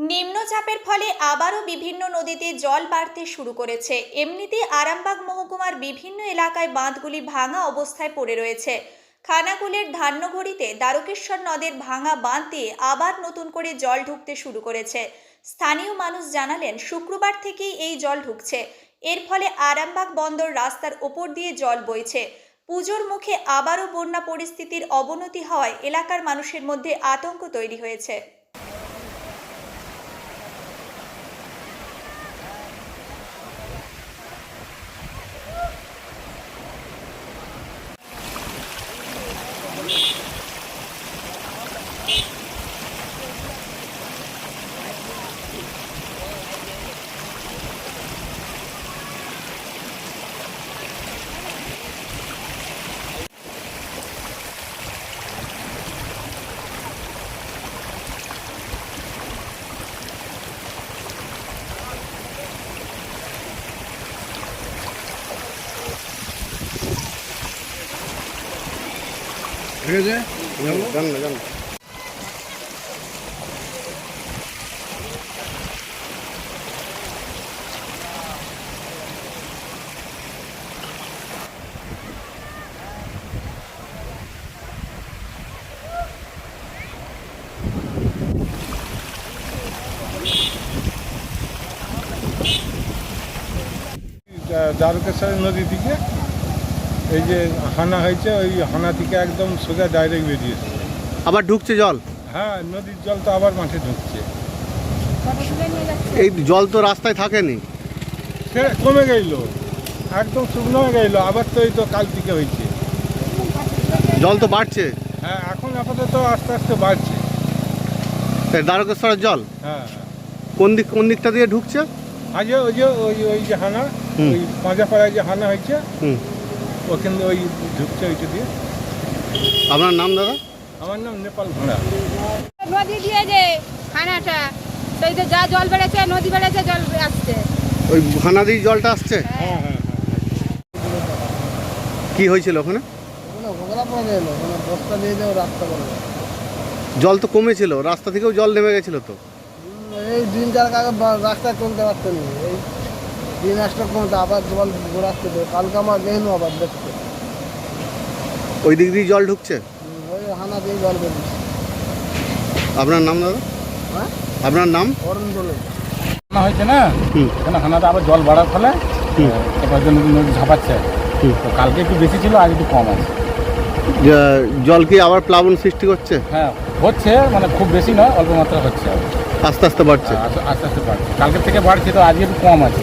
নিম্নচাপের ফলে আবারও বিভিন্ন নদীতে জল বাড়তে শুরু করেছে। এমনিতে আরামবাগ মহকুমার বিভিন্ন এলাকায় বাঁধগুলি ভাঙা অবস্থায় পড়ে রয়েছে। খানাকুলের ধান্যঘড়িতে দ্বারকেশ্বর নদের ভাঙা বাঁধ দিয়ে আবার নতুন করে জল ঢুকতে শুরু করেছে। স্থানীয় মানুষ জানালেন, শুক্রবার থেকেই এই জল ঢুকছে। এর ফলে আরামবাগ বন্দর রাস্তার ওপর দিয়ে জল বইছে। পুজোর মুখে আবারও বন্যা পরিস্থিতির অবনতি হওয়ায় এলাকার মানুষের মধ্যে আতঙ্ক তৈরি হয়েছে। ঠিক আছে জান না জান দ্বারকেশ্বর নদী থেকে এই যে হানা হয়েছে ওই হানা থেকে একদম সোজা ডাইরেক্ট বেরিয়েছে আবার ঢুকছে জল? হ্যাঁ নদীর জল তো আবার মাঠে ঢুকছে। এই জল তো রাস্তায় থাকেনি। সে কমে গেল একদম শুকনো হয়ে গেল আবার তো এই তো কাল থেকে হয়েছে। জল তো বাড়ছে? হ্যাঁ এখন আপাতত আস্তে আস্তে বাড়ছে। দ্বারকেশ্বরের জল? হ্যাঁ। কোন দিক কোন দিকটা দিয়ে ঢুকছে? আজ ওই যে ওই ওই যে হানা। ওই পাঁজাপাড়ায় যে হানা হয়েছে হুম। ওখানে ওই ঢুকছে ওইটা দিয়ে। আপনার নাম দাদা? আমার নাম নেপাল ঘোড়া নদী দিয়ে যে খানাটা সেই তো যা জল বেড়েছে নদী বেড়েছে জল আসছে। ওই হানা দিয়ে জলটা আসছে? হ্যাঁ। হ্যাঁ কি হয়েছিল ওখানে? মানে বস্তা নিয়ে যাও রাস্তা করে জল তো কমেছিল রাস্তা থেকেও জল নেমে গেছিল তো। এই দিন চার আগে বা- রাস্তায় চলতে পারতেন না। এই দিন আসলে কমতে আবার জল ঘোরাচ্ছে তো কালকে আমার গেল আবার দেখতে। ওই দিক দিয়ে জল ঢুকছে? ওই হানা দিয়ে জল বেরিয়েছে আপনার নাম দাদা? হ্যাঁ? আপনার নাম? অরুণ বলে হানা হয়েছে না? হুম। এখানে হানাতে আবার জল বাড়ার ফলে জন্য নদী ঝাঁপাচ্ছে। হুম। তো কালকে একটু বেশি ছিল আজ একটু কম আছে। জল কি আবার প্লাবন সৃষ্টি করছে? হ্যাঁ হচ্ছে মানে খুব বেশি নয় অল্প মাত্রা হচ্ছে। আস্তে আস্তে বাড়ছে। আস্তে আস্তে আস্তে বাড়ছে। কালকের থেকে বাড়ছে তো আজকে একটু কম আছে।